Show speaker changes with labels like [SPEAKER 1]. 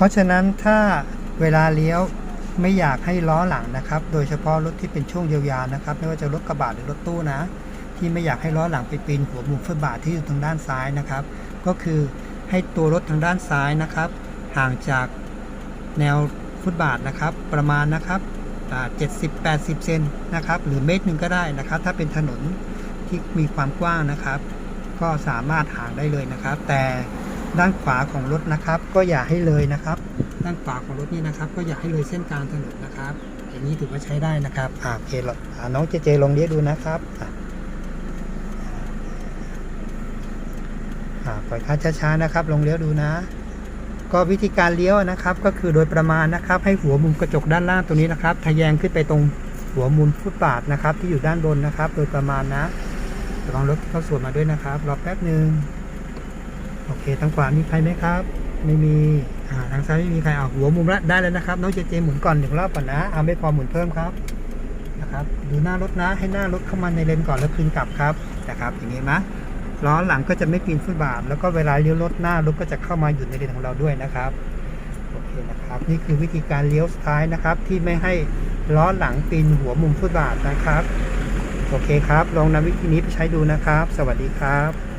[SPEAKER 1] เพราะฉะนั้นถ้าเวลาเลี้ยวไม่อยากให้ล้อหลังนะครับ โดยเฉพาะรถที่เป็นช่วงยาวๆนะครับ ไม่ว่าจะรถกระบะหรือรถตู้นะ ที่ไม่อยากให้ล้อหลังไปปีนหัวมุมฟุตบาทที่อยู่ทางด้านซ้ายนะครับ ก็คือให้ตัวรถทางด้านซ้ายนะครับ ห่างจากแนวฟุตบาทนะครับ ประมาณนะครับเจ็ดสิบแปดสิบเซนนะครับ หรือเมตรหนึ่งก็ได้นะครับ ถ้าเป็นถนนที่มีความกว้างนะครับ ก็สามารถห่างได้เลยนะครับ แต่ ด้านขวาของรถนะครับ ก็อย่าให้เลยนะครับ ด้านขวาของรถนี่นะครับ ก็อย่าให้เลยเส้นกลางถนนนะครับอย่างนี้ถือว่าใช้ได้นะครับอ่าโอเคเราอ่าน้องเจเจลองเลี้ยดูนะครับอะปล่อยคันช้าๆนะครับ ลงเลี้ยวดูนะ ก็วิธีการเลี้ยวนะครับ ก็คือโดยประมาณนะครับ ให้หัวมุมกระจกด้านล่างตรงนี้นะครับทะแยงขึ้นไปตรงหัวมุมฟุตบาทนะครับ ที่อยู่ด้านบนนะครับ โดยประมาณนะระวังรถเข้าส่วนมาด้วยนะครับรอแป๊บหนึ่ง โอเคทางขวามีใครไหมครับ ไม่มีอ่าทางซ้ายไม่มีใครเอาหัวมุมละได้แล้วนะครับ น้องเจเจหมุนก่อนหนึ่งรอบก่อนนะเอาไม่พอหมุนเพิ่มครับนะครับดูหน้ารถนะให้หน้ารถเข้ามาในเลนก่อนแล้วคืนกลับครับนะครับอย่างนี้นะล้อหลังก็จะไม่ปีนฟุตบาทแล้วก็เวลาเลี้ยวรถหน้ารถก็จะเข้ามาอยู่ในเลนของเราด้วยนะครับโอเคนะครับ นี่คือวิธีการเลี้ยวซ้ายนะครับ ที่ไม่ให้ล้อหลังปีนหัวมุมฟุตบาทนะครับโอเคครับ ลองนำวิธีนี้ไปใช้ดูนะครับ สวัสดีครับ